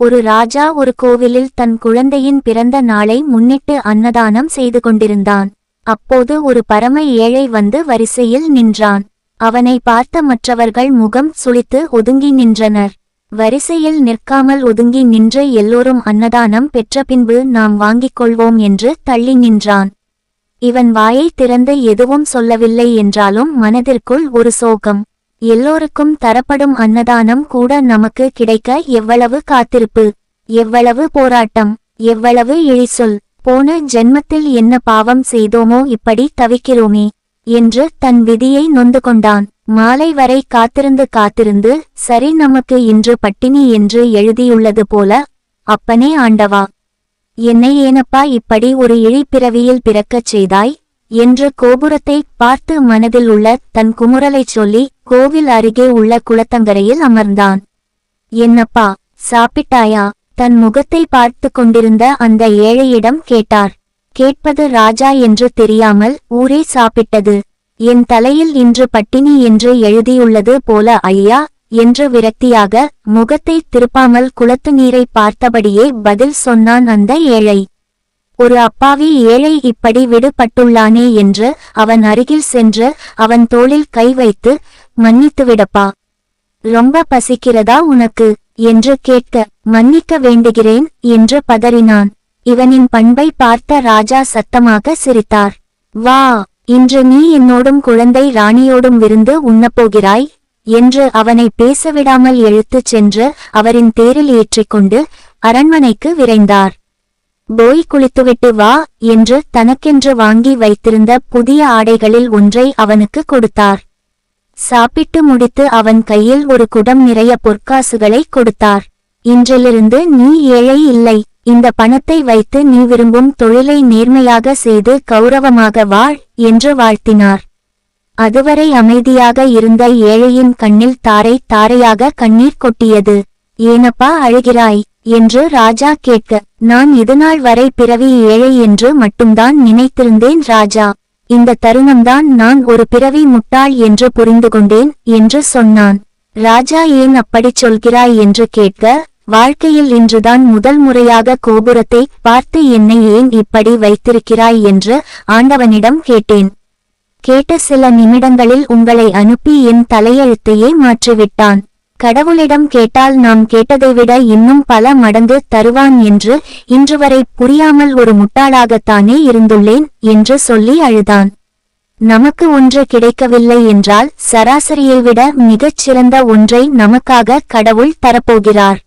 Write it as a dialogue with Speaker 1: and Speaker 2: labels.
Speaker 1: ஒரு ராஜா ஒரு கோவிலில் தன் குழந்தையின் பிறந்த நாளை முன்னிட்டு அன்னதானம் செய்து கொண்டிருந்தான். அப்போது ஒரு பரம ஏழை வந்து வரிசையில் நின்றான். அவனை பார்த்த மற்றவர்கள் முகம் சுளித்து ஒதுங்கி நின்றனர். வரிசையில் நிற்காமல் ஒதுங்கி நின்று எல்லோரும் அன்னதானம் பெற்ற பின்பு நாம் வாங்கிக் கொள்வோம் என்று தள்ளி நின்றான். இவன் வாயை திறந்து எதுவும் சொல்லவில்லை என்றாலும் மனதிற்குள் ஒரு சோகம் எல்லோருக்கும் தரப்படும் அன்னதானம் கூட நமக்கு கிடைக்க எவ்வளவு காத்திருப்பு எவ்வளவு போராட்டம் எவ்வளவு இழிசொல் போன ஜென்மத்தில் என்ன பாவம் செய்தோமோ இப்படி தவிக்கிறோமே என்று தன் விதியை நொந்து கொண்டான். மாலை வரை காத்திருந்து காத்திருந்து சரி நமக்கு இன்று பட்டினி என்று எழுதியுள்ளது போல அப்பனே ஆண்டவா என்னை ஏனப்பா இப்படி ஒரு இழிப்பிறவியில் பிறக்கச் செய்தாய்? என்று கோபுரத்தை பார்த்து மனதில் உள்ள தன் குமுறலைச் சொல்லி கோவில் அருகே உள்ள குளத்தங்கரையில் அமர்ந்தான். என்னப்பா சாப்பிட்டாயா? தன் முகத்தை பார்த்து கொண்டிருந்த அந்த ஏழையிடம் கேட்டார். கேட்பது ராஜா என்று தெரியாமல் ஊரே சாப்பிட்டது. என் தலையில் இன்று பட்டினி என்று எழுதியுள்ளது போல ஐயா என்று விரக்தியாக முகத்தை திருப்பாமல் குளத்து நீரை பார்த்தபடியே பதில் சொன்னான் அந்த ஏழை. ஒரு அப்பாவி ஏழை இப்படி விடுபட்டுள்ளானே என்று அவன் அருகில் சென்று அவன் தோளில் கை வைத்து மன்னித்துவிடப்பா. ரொம்ப பசிக்கிறதா உனக்கு? என்று கேட்க மன்னிக்க வேண்டுகிறேன் என்று பதறினான். இவனின் பண்பை பார்த்த ராஜா சத்தமாக சிரித்தார். வா இன்று நீ என்னோடும் குழந்தை ராணியோடும் விருந்து உண்ணப்போகிறாய் என்று அவனை பேசவிடாமல் எழுத்துச் சென்று அவரின் தேரில் ஏற்றிக்கொண்டு அரண்மனைக்கு விரைந்தார். போய் குளித்துவிட்டு வா என்று தனக்கென்று வாங்கி வைத்திருந்த புதிய ஆடைகளில் ஒன்றை அவனுக்கு கொடுத்தார். சாப்பிட்டு முடித்து அவன் கையில் ஒரு குடம் நிறைய பொற்காசுகளை கொடுத்தார். இன்றிலிருந்து நீ ஏழை இல்லை இந்த பணத்தை வைத்து நீ விரும்பும் தொழிலை நேர்மையாக செய்து கௌரவமாக வாழ் என்று வாழ்த்தினார். அதுவரை அமைதியாக இருந்த ஏழையின் கண்ணில் தாரை தாரையாக கண்ணீர் கொட்டியது. ஏனப்பா அழுகிறாய்? என்று ராஜா கேட்க நான் இதுநாள் வரை பிறவி ஏழை என்று மட்டும்தான் நினைத்திருந்தேன் ராஜா. இந்த தருணம்தான் நான் ஒரு பிறவி முட்டாள் என்று புரிந்து கொண்டேன் என்று சொன்னான். ராஜா ஏன் அப்படிச் சொல்கிறாய்? என்று கேட்க வாழ்க்கையில் இன்றுதான் முதல் முறையாக கோபுரத்தை பார்த்து என்னை ஏன் இப்படி வைத்திருக்கிறாய்? என்று ஆண்டவனிடம் கேட்டேன். கேட்ட சில நிமிடங்களில் உங்களை அனுப்பி என் தலையெழுத்தையே மாற்றிவிட்டான். கடவுளிடம் கேட்டால் நாம் கேட்டதை விட இன்னும் பல மடங்கு தருவான் என்று இன்று வரை புரியாமல் ஒரு முட்டாளாகத்தானே இருந்துள்ளேன் என்று சொல்லி அழுதான். நமக்கு ஒன்று கிடைக்கவில்லை என்றால் சராசரியை விட மிகச் சிறந்த ஒன்றை நமக்காக கடவுள் தரப்போகிறார்.